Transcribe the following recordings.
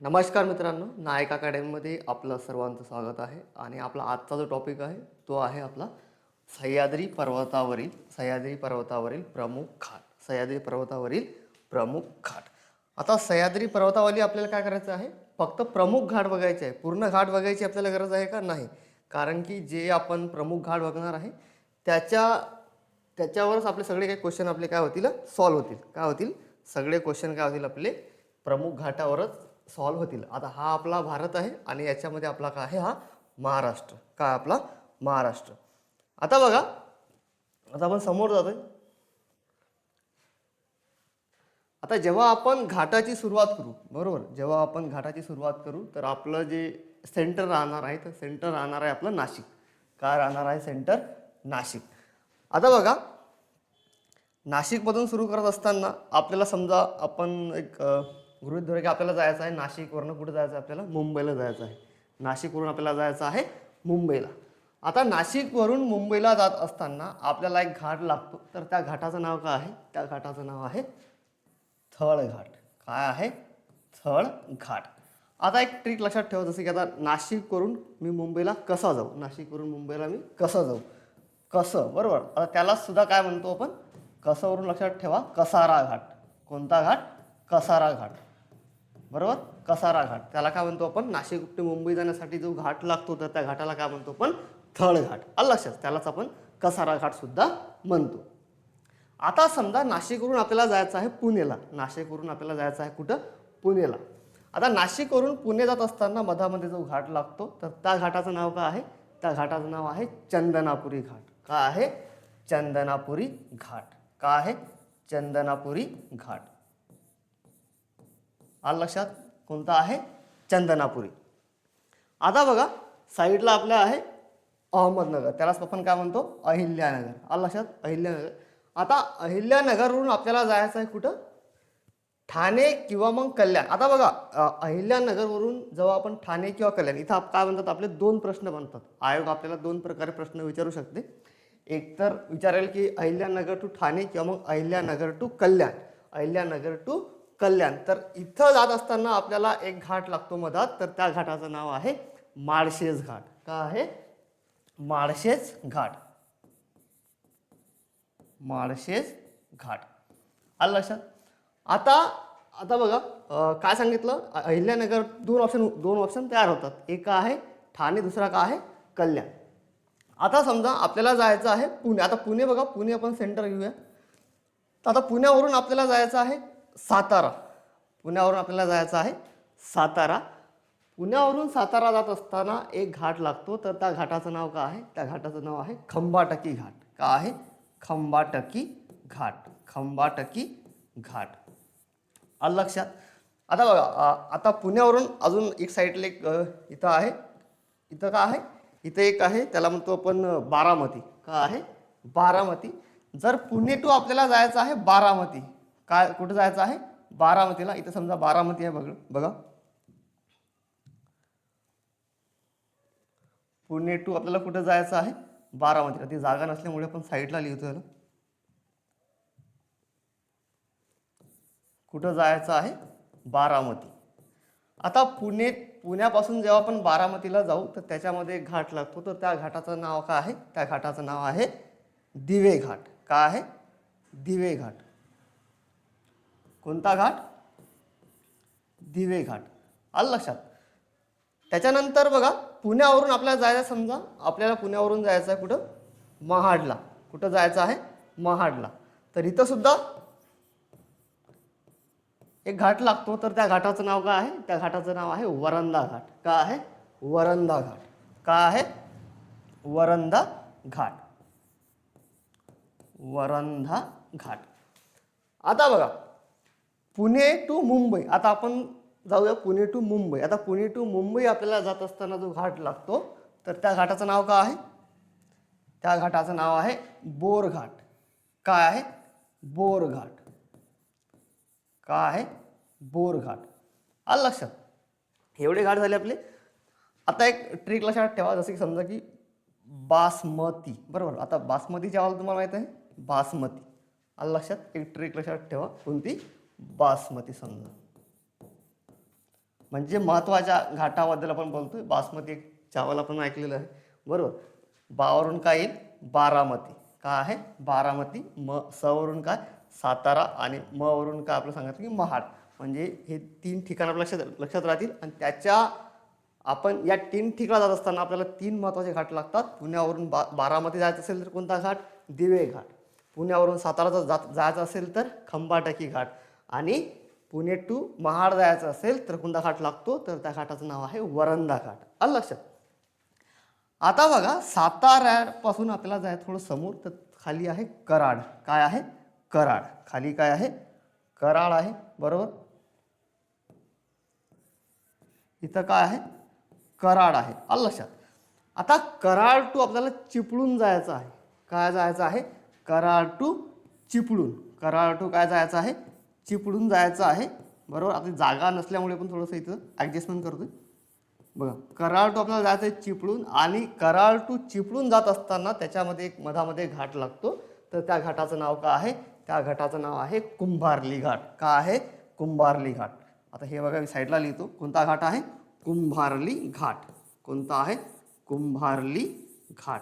नमस्कार मित्रांनो नायक अकॅडमीमध्ये आपलं सर्वांचं स्वागत आहे आणि आपला आजचा जो टॉपिक आहे तो आहे आपला सह्याद्री पर्वतावरील सह्याद्री पर्वतावरील प्रमुख घाट सह्याद्री पर्वतावरील प्रमुख घाट आता सह्याद्री पर्वतावरील आपल्याला काय करायचं आहे? फक्त प्रमुख घाट बघायचे आहे. पूर्ण घाट बघायची आपल्याला गरज आहे का? नाही. कारण की जे आपण प्रमुख घाट बघणार आहे त्याच्या त्याच्यावरच आपले सगळे काही क्वेश्चन आपले काय होतील? सॉल्व्ह होतील. काय होतील? सगळे क्वेश्चन काय होतील आपले? प्रमुख घाटावरच सॉल्व्ह होतील. आता हा आपला भारत आहे आणि याच्यामध्ये आपला काय आहे? हा महाराष्ट्र. काय आपला? महाराष्ट्र. आता बघा. आता आपण समोर जातोय. आता जेव्हा आपण घाटाची सुरुवात करू बरोबर? जेव्हा आपण घाटाची सुरुवात करू तर आपलं जे सेंटर राहणार आहे तर सेंटर राहणार आहे आपलं नाशिक. काय राहणार आहे? सेंटर नाशिक. आता बघा. नाशिकमधून सुरू करत असताना आपल्याला समजा आपण एक गृहित धरू की आपल्याला जायचं आहे नाशिकवरनं कुठे जायचं आहे आपल्याला? मुंबईला जायचं आहे. नाशिकवरून आपल्याला जायचं आहे मुंबईला. आता नाशिकवरून मुंबईला जात असताना आपल्याला एक घाट लागतो. तर त्या घाटाचं नाव काय आहे? त्या घाटाचं नाव आहे थळ घाट. काय आहे? थळ घाट. आता एक ट्रिक लक्षात ठेवा जसं की आता नाशिकवरून मी मुंबईला कसा जाऊ? नाशिकवरून मुंबईला मी कसं जाऊ? कसं? बरोबर? आता त्याला सुद्धा काय म्हणतो आपण? कसंवरून लक्षात ठेवा? कसारा घाट. कोणता घाट? कसारा घाट. बरोबर? कसारा घाट. त्याला काय म्हणतो आपण? नाशिक ते मुंबई जाण्यासाठी जो घाट लागतो तर त्या घाटाला काय म्हणतो आपण? थळ घाट. लक्षात? त्यालाच आपण कसारा घाट सुद्धा म्हणतो. आता समजा नाशिकवरून आपल्याला जायचं आहे पुणेला. नाशिकवरून आपल्याला जायचं आहे कुठं? पुणेला. आता नाशिकवरून पुणे जात असताना मधामध्ये जो घाट लागतो तर त्या घाटाचं नाव काय आहे? त्या घाटाचं नाव आहे चंदनापुरी घाट. काय आहे? चंदनापुरी घाट. काय आहे? चंदनापुरी घाट. आलं लक्षात? कोणता आहे? चंदनापुरी. आता बघा साईडला आपल्या आहे अहमदनगर. त्यालाच आपण काय म्हणतो? अहिल्यानगर. आलं लक्षात? अहिल्यानगर. आता अहिल्यानगरवरून आपल्याला जायचं आहे कुठं? ठाणे किंवा मग कल्याण. आता बघा अहिल्यानगरवरून जेव्हा आपण ठाणे किंवा कल्याण इथं काय म्हणतात आपले? दोन प्रश्न बनतात. आयोग आपल्याला दोन प्रकारे प्रश्न विचारू शकते. एक तर विचारेल की अहिल्यानगर टू ठाणे किंवा मग अहिल्यानगर टू कल्याण. अहिल्यानगर टू कल्याण. तर इथं जात असताना आपल्याला एक घाट लागतो मधात तर त्या घाटाचं नाव आहे माळशेज घाट. का आहे? माळशेज घाट. माळशेज घाट. आलं लक्षात? आता आता बघा काय सांगितलं? अहिल्यानगर दोन ऑप्शन दोन ऑप्शन तयार होतात. एक आहे ठाणे दुसरा का आहे कल्याण. आता समजा आपल्याला जायचं आहे पुणे. आता पुणे बघा पुणे आपण सेंटर घेऊया. तर आता पुण्यावरून आपल्याला जायचं आहे सातारा. पुण्यावरून आपल्याला जायचं आहे सातारा. पुण्यावरून सातारा जात असताना एक घाट लागतो तर त्या घाटाचं नाव काय आहे? त्या घाटाचं नाव आहे खंबाटकी घाट. का आहे? खंबाटकी घाट. खंबाटकी घाट. आलं लक्षात? आता बघा आता पुण्यावरून अजून एक साईडला एक इथं आहे. इथं का आहे? इथं एक आहे त्याला म्हणतो आपण बारामती. का आहे? बारामती. जर पुणे टू आपल्याला जायचं आहे बारामती. काय कुठं जायचं आहे? बारामतीला. इथं समजा बारामती आहे बघ बघा. पुणे टू आपल्याला कुठं जायचं आहे? बारामतीला. ती जागा नसल्यामुळे आपण साईडला लिहितो याला. कुठं जायचं आहे? बारामती. आता पुणे पुण्यापासून जेव्हा आपण बारामतीला जाऊ तर त्याच्यामध्ये एक घाट लागतो. तर त्या घाटाचं नाव काय आहे? त्या घाटाचं नाव आहे दिवे घाट. काय आहे? दिवे घाट. कोणता घाट? दिवे घाट. आलं लक्षात? त्याच्यानंतर बघा पुण्यावरून आपल्याला जायचं समजा आपल्याला पुण्यावरून जायचं आहे कुठं? महाडला. कुठं जायचं आहे? महाडला. तर इथं सुद्धा एक घाट लागतो. तर त्या घाटाचं नाव काय आहे? त्या घाटाचं नाव आहे वरंदा घाट. का आहे? वरंदा घाट. का आहे? वरंदा घाट. वरंधा घाट. आता बघा पुणे टू मुंबई. आता आपण जाऊया पुणे टू मुंबई. आता पुणे टू मुंबई आपल्याला जात असताना जो घाट लागतो तर त्या घाटाचं नाव काय आहे? त्या घाटाचं नाव आहे बोर घाट. काय आहे? बोर घाट. काय आहे? बोर घाट. आलं लक्षात? एवढे घाट झाले आपले. आता एक ट्रिक लक्षात ठेवा जसं की समजा की बासमती. बरोबर? आता बासमती आवाज तुम्हाला माहीत आहे? बासमती. आलं लक्षात? एक ट्रिक लक्षात ठेवा. कोणती? बासमती समजा म्हणजे महत्त्वाच्या घाटाबद्दल आपण बोलतोय. बासमती एक चावल आपण ऐकलेलं आहे. बरोबर? बावरून काय येईल? बारामती. काय आहे? बारामती म सवरून काय? सातारा आणि म वरून काय आपलं सांगितलं की महाड. म्हणजे हे तीन ठिकाण आपल्या लक्षात लक्षात राहतील. आणि त्याच्या आपण या तीन ठिकाणा जात असताना आपल्याला तीन महत्त्वाचे घाट लागतात. पुण्यावरून बा बारामती जायचं असेल तर कोणता घाट? दिवे घाट. पुण्यावरून साताराचा जात जायचं असेल तर खंबाटकी घाट. आणि पुणे टू महाड जायचं असेल तर कोणता घाट लागतो तर त्या घाटाचं नाव आहे वरंदा घाट. आलं लक्षात? आता बघा साताऱ्यापासून आपल्याला जायचं थोडं समोर तर खाली आहे कराड. काय आहे? कराड. खाली काय आहे? कराड आहे. बरोबर? इथं काय आहे? कराड आहे. आलं लक्षात? आता कराड टू आपल्याला चिपळून जायचं आहे. काय जायचं आहे? कराड टू चिपळूण. कराड टू काय जायचं आहे? चिपळून जायचं आहे. बरोबर? आता जागा नसल्यामुळे पण थोडंसं इथं ॲडजस्टमेंट करतोय. बघा कराळ टू आपल्याला जायचं आहे चिपळून आणि कराळ टू चिपळून जात असताना त्याच्यामध्ये एक मधामध्ये घाट लागतो. तर त्या घाटाचं नाव का आहे? त्या घाटाचं नाव आहे कुंभारली घाट. का आहे? कुंभारली घाट. आता हे बघा मी साईडला लिहितो. कोणता घाट आहे? कुंभारली घाट. कोणता आहे? कुंभारली घाट.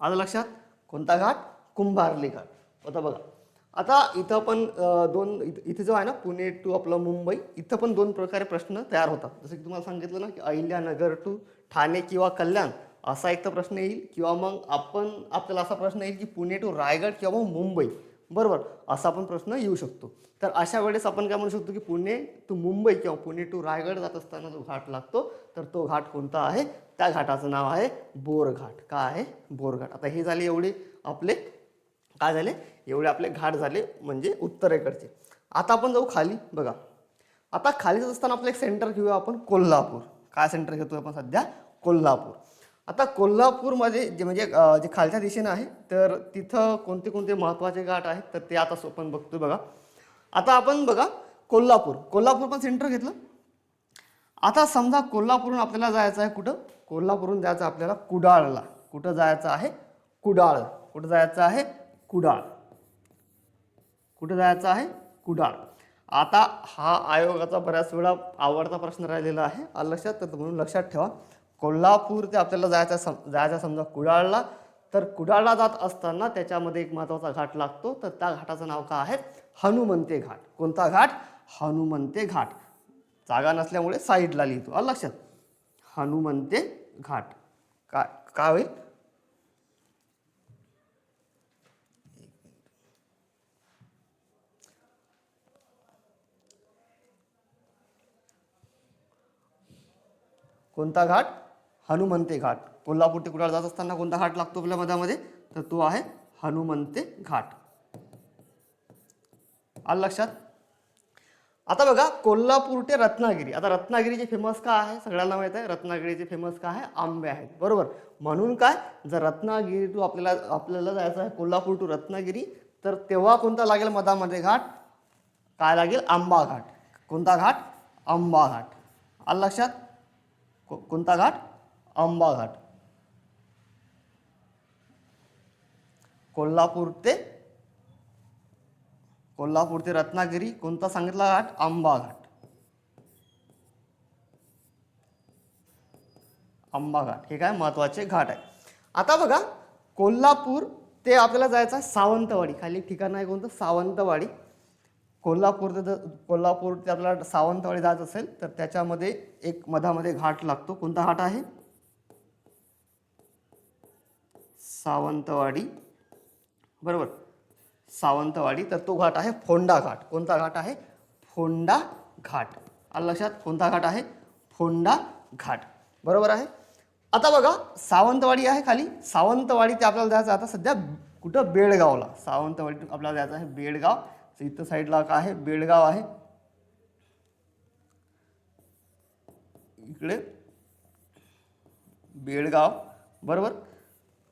आता लक्षात? कोणता घाट? कुंभारली घाट. आता बघा आता इथं पण दोन इथं इथे जो आहे ना पुणे टू आपलं मुंबई इथं पण दोन प्रकारे प्रश्न तयार होतात. जसं की तुम्हाला सांगितलं ना की अहिल्यानगर टू ठाणे किंवा कल्याण असा एक तर प्रश्न येईल. किंवा मग आपण आपल्याला असा प्रश्न येईल की पुणे टू रायगड किंवा मग मुंबई. बरोबर? असा पण प्रश्न येऊ शकतो. तर अशा वेळेस आपण काय म्हणू शकतो की पुणे टू मुंबई किंवा पुणे टू रायगड जात असताना जो घाट लागतो तर तो घाट कोणता आहे? त्या घाटाचं नाव आहे बोरघाट. काय आहे? बोरघाट. आता हे झाले एवढे आपले काय झाले? एवढे आपले घाट झाले म्हणजे उत्तरेकडचे. आता आपण जाऊ खाली बघा. आता खाली जात असताना आपलं एक सेंटर घेऊया आपण कोल्हापूर. काय सेंटर घेतोय आपण सध्या? कोल्हापूर. आता कोल्हापूरमध्ये जे म्हणजे जे खालच्या दिशेनं आहे तर तिथं कोणते कोणते महत्त्वाचे घाट आहेत तर ते आता आपण बघतो बघा. आता आपण बघा कोल्हापूर. कोल्हापूर पण सेंटर घेतलं. आता समजा कोल्हापूरहून आपल्याला जायचं आहे कुठं? कोल्हापूरहून जायचं आपल्याला कुडाळला. कुठं जायचं आहे? कुडाळ. कुठं जायचं आहे? कुडाळ. कुठं जायचं आहे? कुडाळ. आता हा आयोगाचा बऱ्याच वेळा आवडता प्रश्न राहिलेला आहे. लक्षात तर म्हणून लक्षात ठेवा. कोल्हापूर ते आपल्याला जायचं सम जायचं समजा कुडाळला. तर कुडाळला जात असताना त्याच्यामध्ये एक महत्त्वाचा घाट लागतो. तर त्या घाटाचं नाव का आहे? हनुमंते घाट. कोणता घाट? हनुमंते घाट. जागा नसल्यामुळे साईडला लिहितो. लक्षात. हनुमंते घाट. काय काय होईल? कोणता घाट? हनुमंते घाट. कोल्हापूर ते कुडाळ जात असताना कोणता घाट लागतो आपल्या मधामध्ये? तर तो आहे हनुमंते घाट. आलं लक्षात? आता बघा कोल्हापूर ते रत्नागिरी. आता रत्नागिरीचे फेमस काय आहे? सगळ्यांना माहीत आहे रत्नागिरीचे फेमस काय आहे? आंबे आहेत. बरोबर? म्हणून काय? जर रत्नागिरी टू आपल्याला आपल्याला जायचं आहे कोल्हापूर टू रत्नागिरी तर तेव्हा कोणता लागेल मधामध्ये घाट? काय लागेल? आंबा घाट. कोणता घाट? आंबा घाट. आलं लक्षात? को- कोणता घाट? आंबा घाट. कोल्हापूर ते कोल्हापूर ते रत्नागिरी कोणता सांगितला घाट? आंबा घाट. आंबा घाट. हे काय महत्त्वाचे घाट आहे. आता बघा कोल्हापूर ते आपल्याला जायचं आहे सावंतवाडी. खाली ठिकाण आहे कोणतं? सावंतवाडी. कोल्हापूर जर- कोल्हापूर ते आपल्याला सावंतवाडी जायचं असेल तर त्याच्यामध्ये एक मधामध्ये घाट लागतो. कोणता घाट आहे? सावंतवाडी. बरोबर. सावंतवाडी तर तो घाट आहे फोंडा घाट. कोणता घाट आहे? फोंडा घाट. आलं लक्षात? कोणता घाट आहे? फोंडा घाट. बरोबर आहे? आता बघा सावंतवाडी आहे खाली. सावंतवाडी ते आपल्याला जायचं आता सध्या कुठं? बेळगावला. सावंतवाडी आपल्याला जायचं आहे बेळगाव. तर इथं साईडला का आहे? बेळगाव आहे. इकडे बेळगाव बरोबर?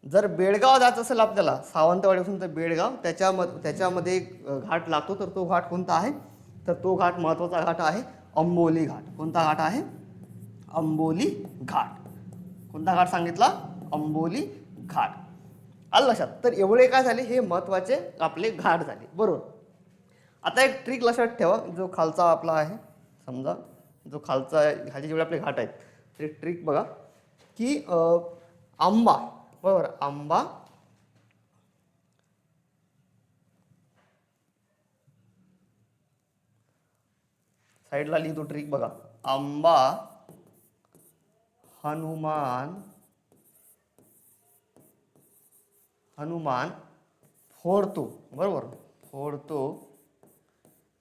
जर बेळगाव जायचं असेल आपल्याला सावंतवाडीपासून तर बेळगाव त्याच्यामध्ये त्याच्यामध्ये एक घाट लागतो तर तो घाट कोणता आहे? तर तो घाट महत्त्वाचा घाट आहे अंबोली घाट. कोणता घाट आहे? अंबोली घाट. कोणता घाट सांगितला? अंबोली घाट. आलं लक्षात? तर एवढे काय झाले? हे महत्त्वाचे आपले घाट झाले. बरोबर? आता एक ट्रिक लक्षात ठेवा जो खालचा आपला आहे समजा जो खालचा खालचे जेवढे आपले घाट आहेत. ते ट्रिक बघा की आंबा बरोबर आंबा साईडला लिहितो ट्रिक बघा. आंबा हनुमान हनुमान फोडतो बरोबर? फोडतो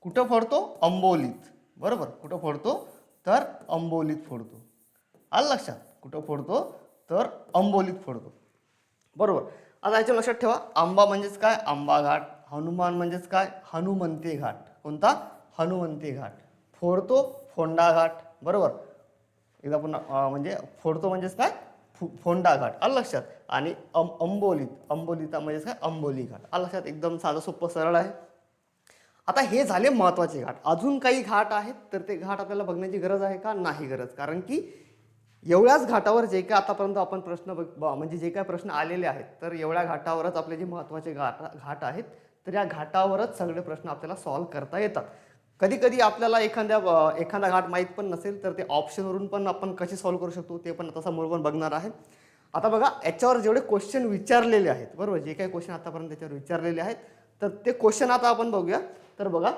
कुठं फोडतो? अंबोलीत. बरोबर? कुठं फोडतो? तर अंबोलीत फोडतो. आलं लक्षात? कुठं फोडतो? तर अंबोलीत फोडतो. बरोबर? आता याच्या लक्षात ठेवा. आंबा म्हणजेच काय? आंबा घाट. हनुमान म्हणजेच काय? हनुमंते घाट. कोणता? हनुमंते घाट. फोडतो फोंडा घाट. बरोबर? एकदा पुन्हा म्हणजे फोडतो म्हणजेच काय? फो- फोंडा घाट. आलं लक्षात? आणि अं, अंबोलीत. अंबोलीता म्हणजेच काय? अंबोली घाट. आलं लक्षात? एकदम साधं सोपं सरळ आहे. आता हे झाले महत्त्वाचे घाट. अजून काही घाट आहेत तर ते घाट आपल्याला बघण्याची गरज आहे का? नाही गरज. कारण की एवढ्याच घाटावर जे काय आतापर्यंत आपण प्रश्न बघ ब- म्हणजे जे काय प्रश्न आलेले आहेत तर एवढ्या घाटावरच आपले जे महत्त्वाचे घाट घाट आहेत तर या घाटावरच सगळे प्रश्न आपल्याला सॉल्व्ह करता येतात. कधी कधी आपल्याला एखाद्या एखादा घाट माहीत पण नसेल तर ते ऑप्शनवरून पण आपण कसे सॉल्व्ह करू शकतो ते पण आता समोर पण बघणार आहे. आता बघा याच्यावर जेवढे क्वेश्चन विचारलेले आहेत बरोबर? जे काही क्वेश्चन आतापर्यंत त्याच्यावर विचारलेले आहेत तर ते क्वेश्चन आता आपण बघूया. तर बघा.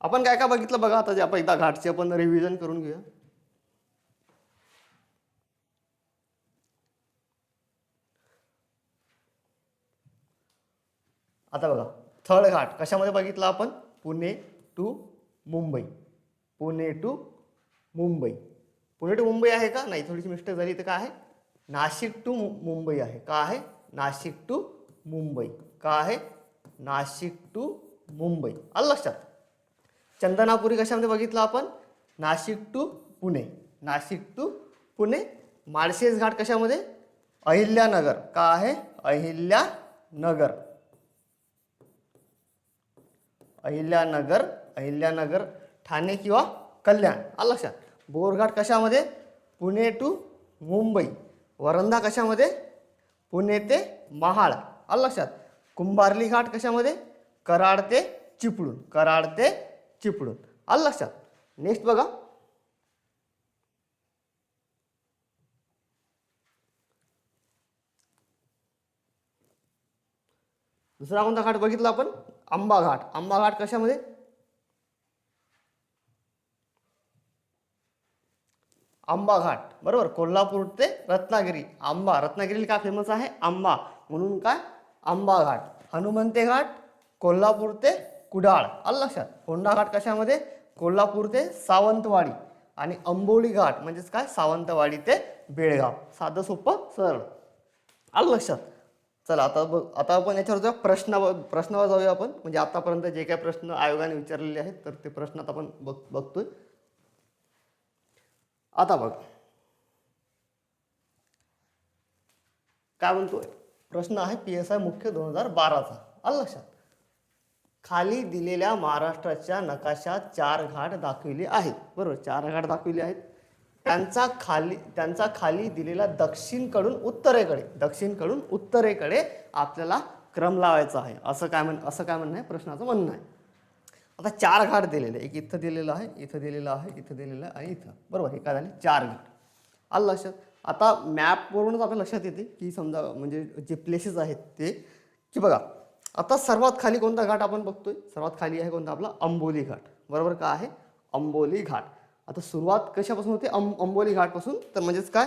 आपण काय काय बघितलं बघा आता जे आपण एकदा घाटचे आपण रिव्हिजन करून घेऊया. आता बघा थर्ड घाट कशामध्ये बघितला आपण? Pune to Mumbai. Pune to Mumbai. Pune to Mumbai आहे का? नाही थोडीशी मिस्टेक झाली तर काय आहे? नाशिक टू मुंबई आहे. का आहे? नाशिक टू मुंबई. का आहे? नाशिक टू मुंबई. आलं लक्षात? चंदनापुरी कशामध्ये बघितलं आपण? नाशिक टू पुणे. नाशिक टू पुणे. माळशेज घाट कशामध्ये? अहिल्यानगर. का आहे? अहिल्यानगर. अहिल्यानगर अहिल्यानगर ठाणे किंवा कल्याण. आलं लक्षात? बोरघाट कशामध्ये? पुणे टू मुंबई. वरंधा कशामध्ये? पुणे ते महाड आलं लक्षात? कुंभारली घाट कशामध्ये? कराड ते चिपळूण. कराड ते चिपळूण. आलं लक्षात? नेक्स्ट बघा. दुसरा कोणता घाट बघितला आपण? आंबा घाट आंबा घाट कशामध्ये? आंबा घाट. बरोबर? कोल्हापूर ते रत्नागिरी. आंबा. रत्नागिरीला काय फेमस आहे? आंबा. म्हणून काय? आंबा घाट. हनुमंते घाट कोल्हापूर ते कुडाळ. आलं लक्षात? होंडा घाट कशामध्ये? कोल्हापूर ते सावंतवाडी. आणि अंबोली घाट म्हणजेच काय? सावंतवाडी ते बेळगाव. साधं सोपं? सरळ. आलं लक्षात? चला आता बघ आता आपण याच्यावर जाऊया प्रश्न प्रश्नावर जाऊया आपण. म्हणजे आतापर्यंत जे काही प्रश्न आयोगाने विचारलेले आहेत तर ते प्रश्न आता आपण बघ बघतोय. आता बघ. काय म्हणतोय? प्रश्न आहे पी एस आय मुख्य दोन हजार बाराचा. आलं लक्षात? खाली दिलेल्या महाराष्ट्राच्या नकाशात चार घाट दाखविले आहेत. बरोबर चार घाट दाखविले आहेत. त्यांचा खाली त्यांचा खाली दिलेला दक्षिणकडून उत्तरेकडे दक्षिणकडून उत्तरेकडे आपल्याला क्रम लावायचा आहे. असं काय म्हण असं काय म्हणणं आहे? प्रश्नाचं म्हणणं आहे. आता चार घाट दिलेले एक इथं दिलेलं आहे इथं दिलेलं आहे इथं दिलेलं आहे आणि इथं. बरोबर हे काय झाले? चार घाट. आलं लक्षात? आता मॅपवरूनच आपल्या लक्षात येते की समजा म्हणजे जे प्लेसेस आहेत ते की बघा आता सर्वात खाली कोणता घाट आपण बघतोय? सर्वात खाली आहे कोणता आपला? अंबोली घाट. बरोबर का आहे? अंबोली घाट. आता सुरुवात कशापासून होते? अंब अंबोली घाटपासून? तर म्हणजेच काय?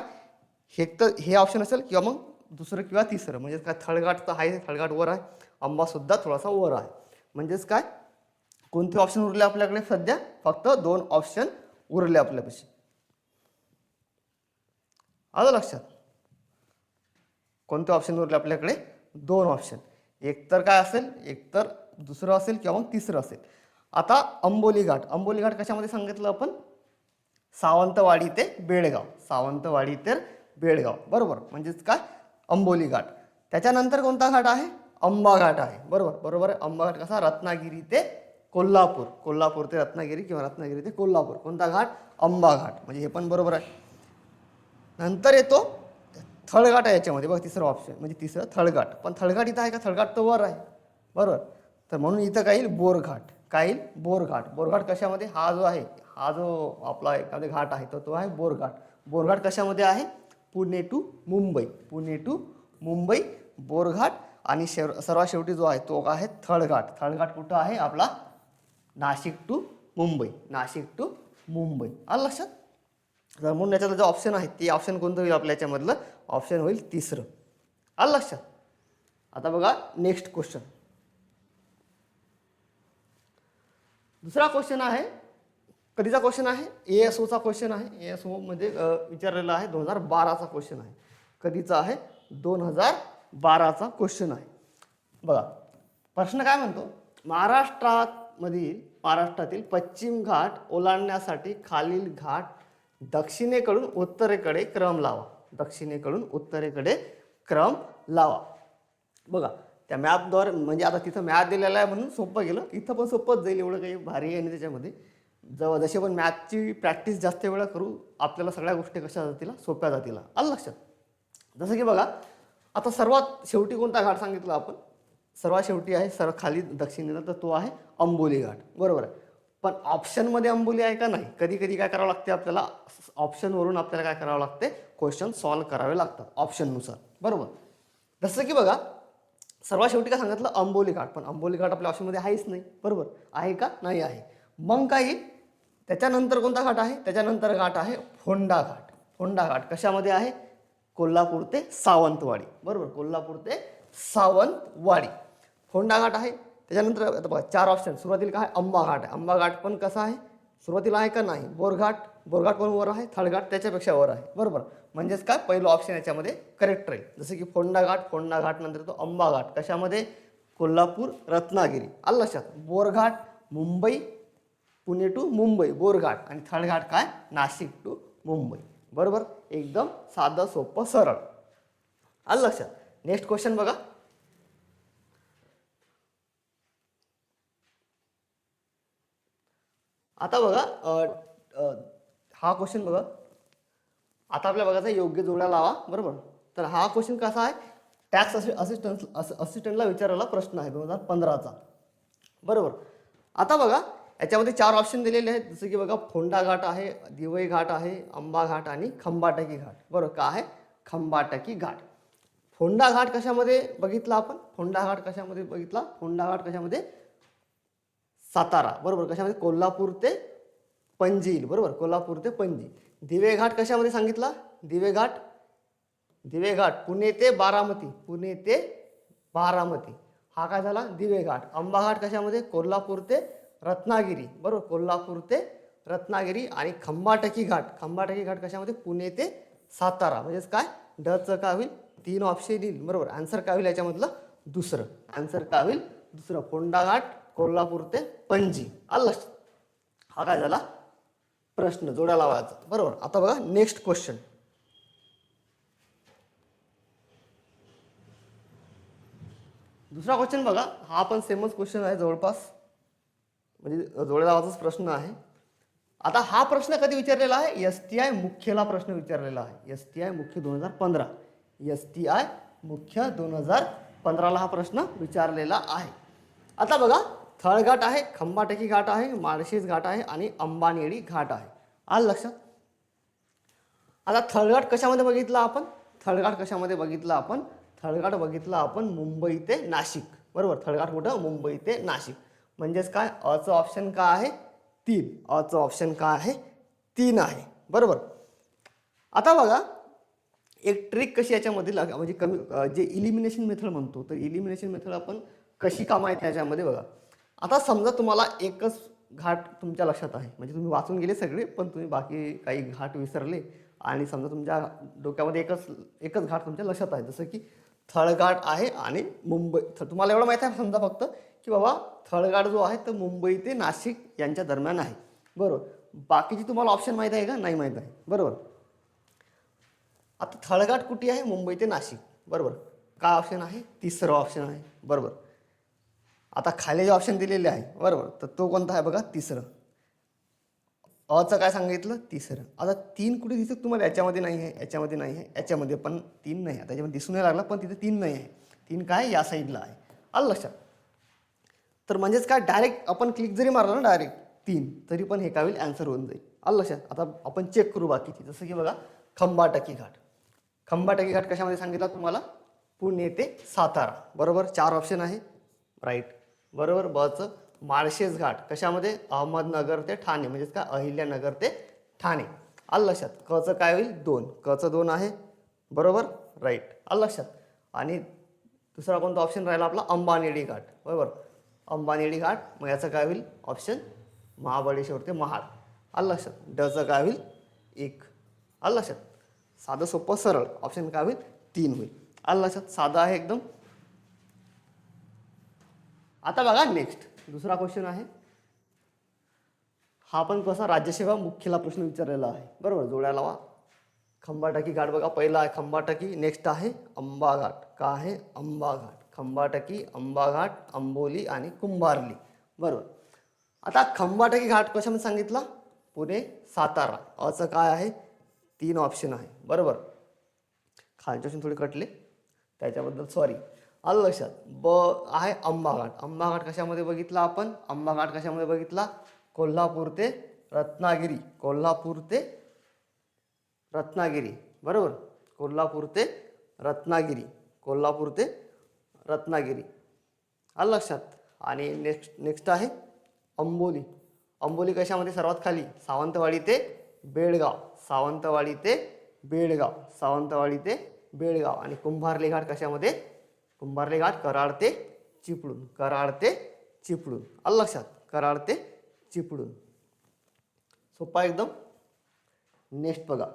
हे तर हे ऑप्शन असेल किंवा मग दुसरं किंवा तिसरं. म्हणजेच काय? थळघाट तर आहे थळघाट वर आहे. आंबासुद्धा थोडासा वर आहे. म्हणजेच काय? कोणते ऑप्शन उरले आपल्याकडे सध्या? फक्त दोन ऑप्शन उरले आपल्यापाशी. आलं लक्षात? कोणते ऑप्शन उरले आपल्याकडे? दोन ऑप्शन एक तर काय असेल? एक तर दुसरं असेल किंवा मग तिसरं असेल. आता अंबोली घाट अंबोली घाट कशामध्ये सांगितलं आपण? सावंतवाडी ते बेळगाव. सावंतवाडी ते बेळगाव. बरोबर. म्हणजेच काय? अंबोली घाट त्याच्यानंतर कोणता घाट आहे? अंबा घाट आहे. बरोबर. बरोबर अंबाघाट अंबा घाट कसा? रत्नागिरी ते कोल्हापूर. कोल्हापूर ते रत्नागिरी किंवा रत्नागिरी ते कोल्हापूर. कोणता घाट? अंबा घाट. म्हणजे हे पण बरोबर आहे. नंतर येतो थळघाट आहे याच्यामध्ये. बघ तिसरं ऑप्शन म्हणजे तिसरं थळघाट. पण थळघाट इथं आहे का? थळघाट तर वर आहे. बरोबर? तर म्हणून इथं काय येईल बोरघाट. काय येईल बोरघाट. बोरघाट कशामध्ये? हा जो आहे हा जो आपला एखादा घाट आहे तर तो आहे बोरघाट. बोरघाट कशामध्ये आहे? पुणे टू मुंबई. पुणे टू मुंबई बोरघाट आणि शेव सर्वात शेवटी जो आहे तो आहे थळघाट. थळघाट कुठं आहे? आपला नाशिक टू मुंबई. नाशिक टू मुंबई. आलं लक्षात? तर म्हणून याच्यातलं जे ऑप्शन आहे ते ऑप्शन कोणतं होईल आपल्या याच्यामधलं? ऑप्शन होईल तिसरं. आलं लक्षात? आता बघा नेक्स्ट क्वेश्चन दुसरा क्वेश्चन आहे कधीचा क्वेश्चन आहे? ए एस ओचा क्वेश्चन आहे. ए एस ओमध्ये विचारलेला आहे दोन हजार बाराचा क्वेश्चन आहे. कधीचा आहे? दोन हजार बाराचा क्वेश्चन आहे. बघा प्रश्न काय म्हणतो? महाराष्ट्रात मधील महाराष्ट्रातील पश्चिम घाट ओलांडण्यासाठी खालील घाट दक्षिणेकडून उत्तरेकडे क्रम लावा. दक्षिणेकडून उत्तरेकडे क्रम लावा. बघा त्या मॅपद्वारे म्हणजे आता तिथं मॅप दिलेला आहे म्हणून सोपं गेलं. इथं पण सोपंच जाईल एवढं काही भारी आहे नाही त्याच्यामध्ये. जेव्हा जसे पण मॅथची प्रॅक्टिस जास्त वेळा करू आपल्याला सगळ्या गोष्टी कशा जातील सोप्या जातील. आलं लक्षात? जसं की बघा आता सर्वात शेवटी कोणता घाट सांगितला आपण? सर्वात शेवटी आहे सर्व खाली दक्षिणेला तर तो आहे अंबोली घाट. बरोबर आहे. पण ऑप्शनमध्ये अंबोली आहे का नाही? कधी कधी काय करावं लागते आपल्याला? ऑप्शनवरून आपल्याला काय करावं लागते? क्वेश्चन सॉल्व करावे लागतात ऑप्शननुसार बरोबर? जसं की बघा सर्वात शेवटी काय सांगितलं? अंबोली घाट. पण अंबोली घाट आपल्या ऑप्शनमध्ये आहेच नाही. बरोबर? आहे का? नाही आहे. मग काय त्याच्यानंतर कोणता घाट आहे? त्याच्यानंतर घाट आहे फोंडा घाट. फोंडा घाट कशामध्ये आहे? कोल्हापूर ते सावंतवाडी. बरोबर? कोल्हापूर ते सावंतवाडी. फोंडा घाट आहे. त्याच्यानंतर आता बघा चार ऑप्शन सुरुवातीला काय आहे? घाट आहे आंबा घाट पण कसा आहे? सुरुवातीला आहे का नाही? बोरघाट. बोरघाट पण वर आहे. थळघाट त्याच्यापेक्षा वर आहे. बरोबर? म्हणजेच काय? पहिलं ऑप्शन याच्यामध्ये करेक्ट राहील. जसं की फोंडा घाट फोंडा घाट नंतर तो आंबा घाट कशामध्ये? कोल्हापूर रत्नागिरी. आलं लक्षात? बोरघाट मुंबई पुणे टू मुंबई. बोरघाट आणि थळघाट काय? नाशिक टू मुंबई. बरोबर? एकदम साधं सोपं सरळ. आलं लक्षात? नेक्स्ट क्वेश्चन बघा. आता बघा हा क्वेश्चन बघा. आता आपल्या बघायचा योग्य जोड्या लावा बरोबर? तर हा क्वेश्चन कसा आहे? टॅक्स असिस्टंट असिस्टंटला विचारलेला प्रश्न आहे दोन हजार पंधराचा. बरोबर? आता बघा याच्यामध्ये चार ऑप्शन दिलेले आहेत. जसं की बघा फोंडा घाट आहे दिवई घाट आहे आंबा घाट आणि खंबाटकी घाट. बरोबर? का आहे? खंबाटकी घाट. फोंडा घाट कशामध्ये बघितला आपण? फोंडा घाट कशामध्ये बघितला? फोंडा घाट कशामध्ये? सातारा. बरोबर कशामध्ये? कोल्हापूर ते पणजी येईल बरोबर? कोल्हापूर ते पणजी. दिवे घाट कशामध्ये सांगितला? दिवे घाट दिवे घाट पुणे ते बारामती. पुणे ते बारामती. हा काय झाला? दिवे घाट कशामध्ये? कोल्हापूर ते रत्नागिरी. बरोबर? कोल्हापूर ते रत्नागिरी आणि खंबाटकी घाट. खंबाटकी घाट कशामध्ये? पुणे ते सातारा. म्हणजेच काय? डचं काय होईल तीन ऑप्शन येईल. बरोबर? आन्सर काय होईल याच्यामधलं? दुसरं. आन्सर काय होईल? दुसरं. फोंडा घाट कोल्हापूर ते पणजी. आलं हा काय झाला? प्रश्न जोड्या लावायचा. बरोबर. आता बघा नेक्स्ट क्वेश्चन दुसरा क्वेश्चन बघा. हा पण सेमच क्वेश्चन आहे जवळपास. म्हणजे जोड्या लावायचाच प्रश्न आहे. आता हा प्रश्न कधी विचारलेला आहे? एस टी आय मुख्यला प्रश्न विचारलेला आहे. एस टी आय मुख्य दोन हजार पंधरा. एस टी आय मुख्य दोन हजार पंधराला हा प्रश्न विचारलेला आहे. आता बघा थळघाट आहे खंबाटकी घाट आहे माळशेज घाट आहे आणि अंबानेडी घाट आहे. आलं लक्षात? आता थळघाट कशामध्ये बघितला आपण? थळघाट कशामध्ये बघितला आपण? थळघाट बघितला आपण मुंबई ते नाशिक. बरोबर? थळघाट कुठं? मुंबई ते नाशिक. म्हणजेच काय? अचं ऑप्शन काय आहे? तीन. अचं ऑप्शन काय आहे? तीन आहे. बरोबर? आता बघा एक ट्रिक कशी याच्यामध्ये लाग म्हणजे कमी जे इलिमिनेशन मेथड म्हणतो तर इलिमिनेशन मेथड आपण कशी कामा आहेत त्याच्यामध्ये बघा. आता समजा तुम्हाला एकच घाट तुमच्या लक्षात आहे. म्हणजे तुम्ही वाचून गेले सगळे पण तुम्ही बाकी काही घाट विसरले आणि समजा तुमच्या डोक्यामध्ये एकच एकच घाट तुमच्या लक्षात आहे. जसं की थळघाट आहे आणि मुंबई. थ- तुम्हाला एवढं माहीत आहे समजा फक्त की बाबा थळघाट जो आहे तो मुंबई ते नाशिक यांच्या दरम्यान आहे. बरोबर. बाकीची तुम्हाला ऑप्शन माहीत आहे का? नाही माहीत आहे. बरोबर. आता थळघाट कुठे आहे? मुंबई ते नाशिक. बरोबर. काय ऑप्शन आहे? तिसरं ऑप्शन आहे. बरोबर. आता खाली जे ऑप्शन दिलेले आहे बरोबर. तर तो कोणता आहे बघा? तिसरं. अचं काय सांगितलं? तिसरं. आता तीन कुठे दिसत तुम्हाला? याच्यामध्ये नाही आहे याच्यामध्ये नाही आहे याच्यामध्ये पण तीन नाही आहे. त्याच्यामध्ये दिसून नाही लागला पण तिथे तीन नाही आहे. तीन काय? या साईडला आहे. आलं लक्षात? तर म्हणजेच काय? डायरेक्ट आपण क्लिक जरी मारलं ना डायरेक्ट तीन तरी पण हे काय होईल? ॲन्सर होऊन जाईल. आलं लक्षात? आता आपण चेक करू बाकीची. जसं की बघा खंबाटकी घाट. खंबाटकी घाट कशामध्ये सांगितला तुम्हाला? पुणे ते सातारा. बरोबर? चार ऑप्शन आहे. राईट बरोबर? बचं माळशेज घाट. कशामध्ये? अहमदनगर ते ठाणे. म्हणजेच काय? अहिल्यानगर ते ठाणे. आल लक्षात? कचं काय होईल? दोन. कचं दोन आहे. बरोबर? राईट. आल लक्षात? आणि दुसरा कोणता ऑप्शन राहिला आपला? अंबानेडी घाट. बरोबर? अंबानेडी घाट. मग याचं काय होईल? ऑप्शन महाबळेश्वर ते महाड. आल लक्षात? डचं काय होईल? एक. आल लक्षात? साधं सोपं सरळ. ऑप्शन काय होईल? तीन होईल. आल लक्षात? साधं आहे एकदम. आता बघा नेक्स्ट दुसरा क्वेश्चन आहे. हा पण कसा राज्यसेवा मुख्यला प्रश्न विचारलेला आहे. बरोबर जोड्या लावा. खंबाटकी घाट बघा पहिला आहे खंबाटकी नेक्स्ट आहे अंबाघाट. का आहे? अंबाघाट. खंबाटकी अंबाघाट अंबोली आंबोली आणि कुंभारली. बरोबर. आता खंबाटकी घाट कशामध्ये सांगितला? पुणे सातारा. असं काय आहे? तीन ऑप्शन आहे. बरोबर. खालचे ऑप्शन थोडे कटले. त्याच्याबद्दल सॉरी आलं लक्षात. ब आहे आंबाघाट आंबाघाट कशामध्ये बघितला आपण? आंबाघाट कशामध्ये बघितला? कोल्हापूर ते रत्नागिरी. कोल्हापूर ते रत्नागिरी. बरोबर? कोल्हापूर ते रत्नागिरी. कोल्हापूर ते रत्नागिरी. आलं लक्षात? आणि नेक्स्ट नेक्स्ट आहे अंबोली. अंबोली कशामध्ये सर्वात खाली? सावंतवाडी ते बेळगाव. सावंतवाडी ते बेळगाव. सावंतवाडी ते बेळगाव. आणि कुंभारली घाट कशामध्ये? कुंभारले गाठ कराड ते चिपळून कराड ते चिपळून आलं लक्षात? कराड ते चिपळून सोपा एकदम? नेक्स्ट बघा.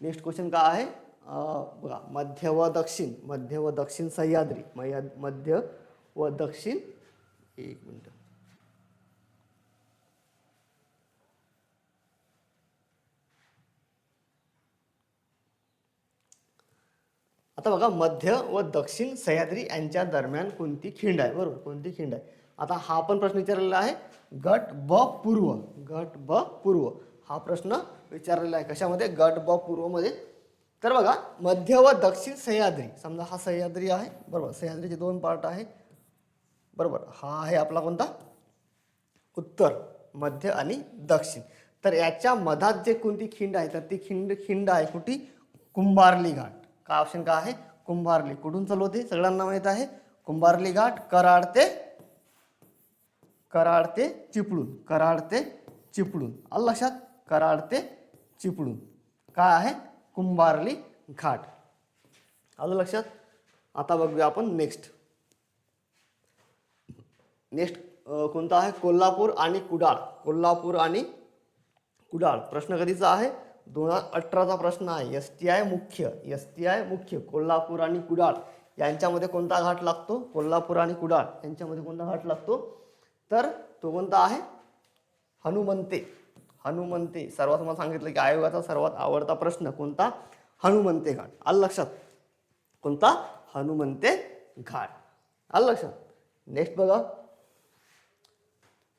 नेक्स्ट क्वेश्चन काय आहे? बघा मध्य व दक्षिण. मध्य व दक्षिण सह्याद्री. मह्या- मध्य व दक्षिण एक मिनटं. आता बघा मध्य व दक्षिण सह्याद्री यांच्या दरम्यान कोणती खिंड आहे? बरोबर कोणती खिंड आहे? आता हा पण प्रश्न विचारलेला आहे. गट ब पूर्व. गट ब पूर्व. हा प्रश्न विचारलेला आहे. कशामध्ये? गट ब पूर्वमध्ये. तर बघा मध्य व दक्षिण सह्याद्री. समजा हा सह्याद्री आहे. बरोबर सह्याद्रीचे दोन पार्ट आहे. बरोबर हा आहे आपला कोणता? उत्तर मध्य आणि दक्षिण. तर याच्या मधात जे कोणती खिंड आहे? तर ती खिंड खिंड आहे कुठे कुंभारली घाट. काय ऑप्शन काय आहे? कुंभारली. कुठून चालू होते सगळ्यांना माहीत आहे. कुंभारली घाट कराड ते कराड ते चिपळूण. कराड ते चिपळूण. आलं लक्षात? कराड ते चिपळूण. काय आहे? कुंभारली घाट. आलं लक्षात? आता बघूया आपण नेक्स्ट नेक्स्ट कोणता आहे? कोल्हापूर आणि कुडाळ. कोल्हापूर आणि कुडाळ. प्रश्न कधीचा आहे? दोन हजार अठराचा प्रश्न आहे. एस टी आय मुख्य. एस टी आय मुख्य. कोल्हापूर आणि कुडाळ. यांच्यामध्ये कोणता घाट लागतो? कोल्हापूर आणि कुडाळ. यांच्यामध्ये कोणता घाट लागतो? तर तो कोणता आहे? हनुमंते. हनुमंते. सर्वात मला सांगितलं की आयोगाचा सर्वात आवडता प्रश्न कोणता? हनुमंते घाट. आलं लक्षात? कोणता? हनुमंते घाट. आलं लक्षात? नेक्स्ट बघा.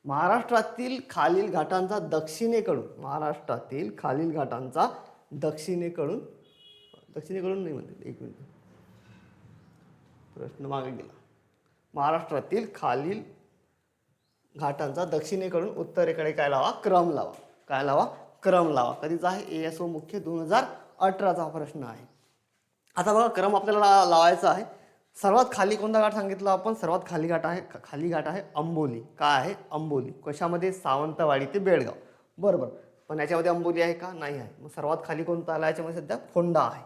महाराष्ट्रातील खालील घाटांचा दक्षिणेकडून महाराष्ट्रातील खालील घाटांचा दक्षिणेकडून दक्षिणेकडून नाही म्हणते एक मिनिट. प्रश्न मागे गेला. महाराष्ट्रातील खालील घाटांचा दक्षिणेकडून उत्तरेकडे काय लावा? क्रम लावा. काय लावा? क्रम लावा. कधीचा आहे? ए एस ओ मुख्य दोन हजार अठराचा हा प्रश्न आहे. आता बघा क्रम आपल्याला लावायचा आहे. सर्वात खाली कोणता घाट सांगितला आपण? सर्वात खाली घाट आहे खाली घाट आहे अंबोली. काय आहे? अंबोली. कशामध्ये? सावंतवाडी ते बेळगाव. बरोबर. पण याच्यामध्ये अंबोली आहे का? नाही आहे. मग सर्वात खाली कोणता आला? याच्यामध्ये सध्या फोंडा आहे.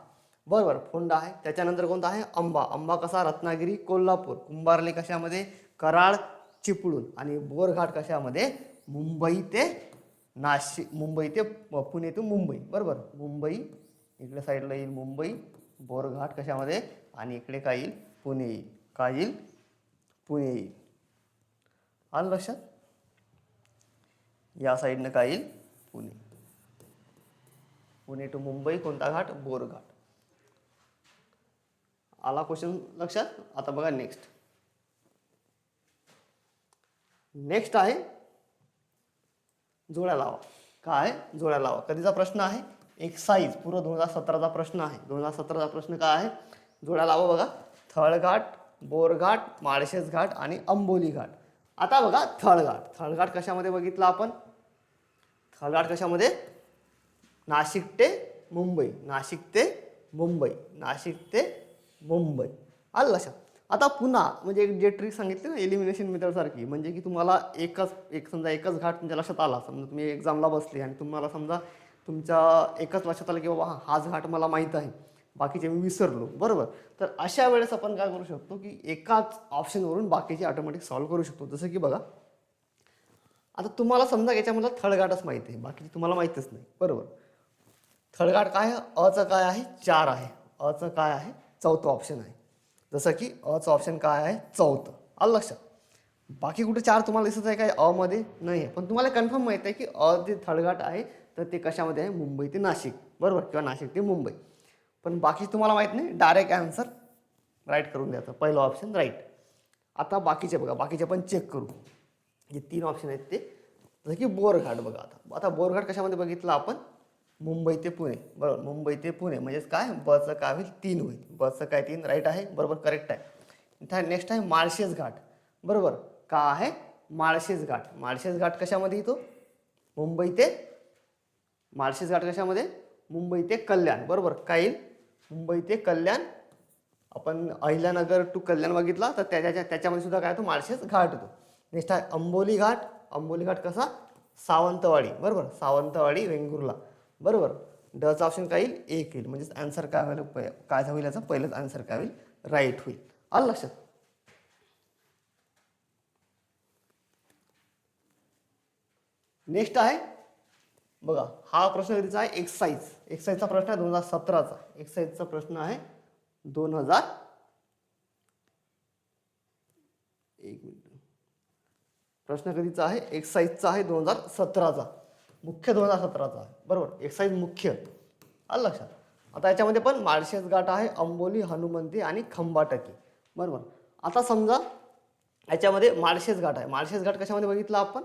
बरोबर. फोंडा आहे. त्याच्यानंतर कोणता आहे? अंबा. अंबा कसा? रत्नागिरी कोल्हापूर. कुंभारली कशामध्ये? कराड चिपळूण. आणि बोरघाट कशामध्ये? मुंबई ते नाशिक मुंबई ते पुणे ते मुंबई. बरोबर. मुंबई. इकडे साईडला येईल मुंबई. बोरघाट कशामध्ये? आणि इकडे काय येईल? पुणे येईल काय येईल? पुणे येईल. आलं लक्षात? या साईडनं काय येईल? पुणे. पुणे टू मुंबई कोणता घाट? बोरघाट आला क्वेश्चन लक्षात? आता बघा नेक्स्ट नेक्स्ट आहे जोड्या लावा. काय जोड्या लावा. कधीचा प्रश्न आहे? एक्साईज पूर्व दोन हजार सतराचा प्रश्न आहे. दोन हजार सतराचा प्रश्न काय आहे? जोड्या लावा बघा. थळघाट बोरघाट माळशेज घाट आणि अंबोली घाट. आता बघा थळघाट. थळघाट कशामध्ये बघितलं आपण? थळघाट कशामध्ये? नाशिक ते मुंबई. नाशिक ते मुंबई. नाशिक ते मुंबई. आलं लक्षात? आता पुन्हा म्हणजे एक जे ट्रिक सांगितली ना एलिमिनेशन मेथडसारखी म्हणजे की तुम्हाला एकच एक समजा एकच घाट तुमच्या लक्षात आला समजा तुम्ही एक्झामला बसली आणि तुम्हाला समजा तुमच्या एकच लक्षात आलं की बाबा हाच घाट मला माहीत आहे. बाकीचे मी विसरलो. बरोबर? तर अशा वेळेस आपण काय करू शकतो की एकाच ऑप्शनवरून बाकीचे ऑटोमॅटिक सॉल्व्ह करू शकतो. जसं की बघा आता तुम्हाला समजा याच्यामधला थळगाटच माहिती आहे. बाकीचे तुम्हाला माहीतच नाही. बरोबर? थळगाट काय आहे? अचं काय आहे? चार आहे. अचं काय आहे? चौथं ऑप्शन आहे. जसं की अचं ऑप्शन काय आहे? चौथं. आलं लक्षात? बाकी कुठे चार तुम्हाला दिसत आहे काय? अमध्ये नाही आहे. पण तुम्हाला कन्फर्म माहीत आहे की अ जे थळगाट आहे तर ते कशामध्ये आहे? मुंबई ते नाशिक. बरोबर? किंवा नाशिक ते मुंबई. पण बाकी तुम्हाला माहीत नाही डायरेक्ट आन्सर राईट करून द्यायचं पहिलं ऑप्शन राईट आता बाकीचे बघा बाकीचे पण चेक करू. जे तीन ऑप्शन आहेत ते जसं की बोरघाट बघा आता. आता बोरघाट कशामध्ये बघितलं आपण? मुंबई ते पुणे. बरोबर मुंबई ते पुणे. म्हणजेच काय? बचं काय होईल? तीन होईल. बचं काय तीन? राईट आहे. बरोबर करेक्ट आहे. नेक्स्ट आहे माळशेज घाट. बरोबर का आहे? माळशेज घाट. माळशेज घाट कशामध्ये येतो? मुंबई ते माळशेज घाट कशामध्ये? मुंबई ते कल्याण. बरोबर काय येईल? मुंबई ते कल्याण. आपण अहिल्यानगर टू कल्याण बघितला तर त्याच्या त्याच्यामध्ये सुद्धा काय होतो? माळशेज घाट होतो. नेक्स्ट आहे अंबोली घाट. अंबोली घाट कसा? सावंतवाडी. बरोबर? सावंतवाडी वेंगुर्ला. बरोबर? डचा ऑप्शन काय येईल? एक येईल. म्हणजेच आन्सर काय होईल? प- काय होईल याचं? पहिलंच आन्सर काय होईल? राईट होईल. आलं लक्षात? नेक्स्ट आहे. बघा हा प्रश्न कधीचा आहे एक्साईज एक्साईजचा प्रश्न आहे दोन हजार सतराचा. एक्साईजचा प्रश्न आहे दोन हजार एक मिनिट. प्रश्न कधीचा आहे एक्साईजचा आहे दोन हजार सतराचा. मुख्य दोन हजार सतराचा आहे. बरोबर? एक्साईज मुख्य. आलं लक्षात? आता याच्यामध्ये पण माळशेज घाट आहे अंबोली हनुमंती आणि खंबाटकी. बरोबर? आता समजा याच्यामध्ये माळशेज घाट आहे. माळशेज घाट कशामध्ये बघितला आपण?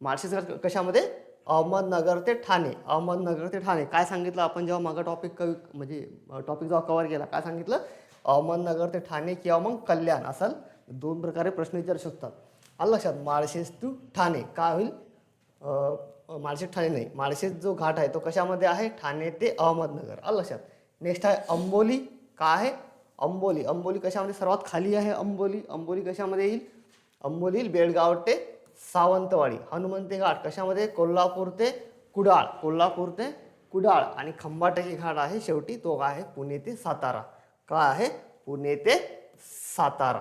माळशेज घाट कशामध्ये? अहमदनगर ते ठाणे. अहमदनगर ते ठाणे. काय सांगितलं आपण जेव्हा मागं टॉपिक कवी म्हणजे टॉपिक जेव्हा कवर केला काय सांगितलं? अहमदनगर ते ठाणे किंवा मग कल्याण असं दोन प्रकारे प्रश्न विचारू शकतात. आलं लक्षात? माळशेज टू ठाणे. काय होईल? माळशेज ठाणे नाही. माळशेज जो घाट आहे तो कशामध्ये आहे? ठाणे ते अहमदनगर. आलं लक्षात? नेक्स्ट आहे अंबोली. काय आहे? अंबोली. अंबोली कशामध्ये? सर्वात खाली आहे अंबोली. अंबोली कशामध्ये येईल? अंबोली येईल बेळगाव ते सावंतवाडी. हनुमंती घाट. कशामध्ये? कोल्हापूर ते कुडाळ. कोल्हापूर ते कुडाळ. आणि खंबाटकी घाट आहे. शेवटी तो आहे पुणे ते सातारा. काय आहे? पुणे ते सातारा.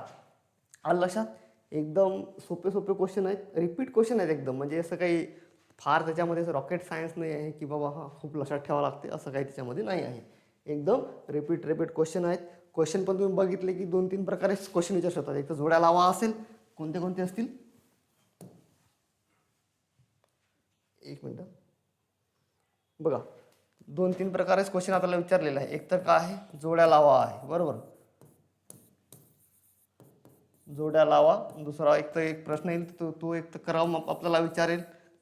आलं लक्षात? एकदम सोपे सोपे क्वेश्चन आहेत. रिपीट क्वेश्चन आहेत एकदम. म्हणजे असं काही फार त्याच्यामध्ये असं रॉकेट सायन्स नाही आहे की बाबा हा खूप लक्षात ठेवावं लागते. असं काही त्याच्यामध्ये नाही आहे. एकदम रिपीट रिपीट क्वेश्चन आहेत. क्वेश्चन पण तुम्ही बघितले की दोन तीन प्रकारे क्वेश्चन विचारू शकतात. एक तर जोड्या लावा असेल. कोणते कोणते असतील? एक मिनटं. बघा दोन तीन प्रकारेच क्वेश्चन आपल्याला विचारलेला आहे एक तर काय आहे? जोड्या लावा आहे. बरोबर? जोड्या लावा. दुसरा एक तर एक प्रश्न येईल. तो तो एक तर क्रम आपल्याला विचारेल.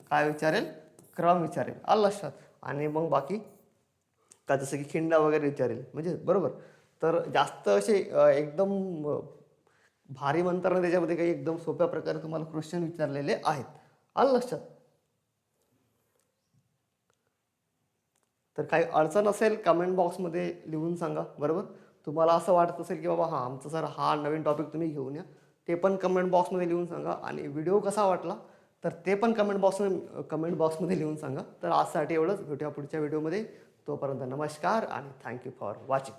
काय विचारेल? क्रम विचारेल. आलं लक्षात? आणि मग बाकी? का जसं की खिंडा वगैरे विचारेल. म्हणजे बरोबर? तर जास्त असे एकदम भारी म्हणताना त्याच्यामध्ये काही एकदम सोप्या प्रकारे तुम्हाला क्वेश्चन विचारलेले आहेत. आलं लक्षात? तर काही अडचण असेल कमेंट बॉक्समध्ये लिहून सांगा बरोबर? तुम्हाला असं वाटत असेल की बाबा हां आमचं सर हा नवीन टॉपिक तुम्ही घेऊन या. ते पण कमेंट बॉक्समध्ये लिहून सांगा. आणि व्हिडिओ कसा वाटला तर ते पण कमेंट बॉक्समध्ये कमेंट बॉक्समध्ये लिहून सांगा. तर आजसाठी एवढंच. भेटूया पुढच्या व्हिडिओमध्ये तोपर्यंत नमस्कार आणि थँक्यू फॉर वॉचिंग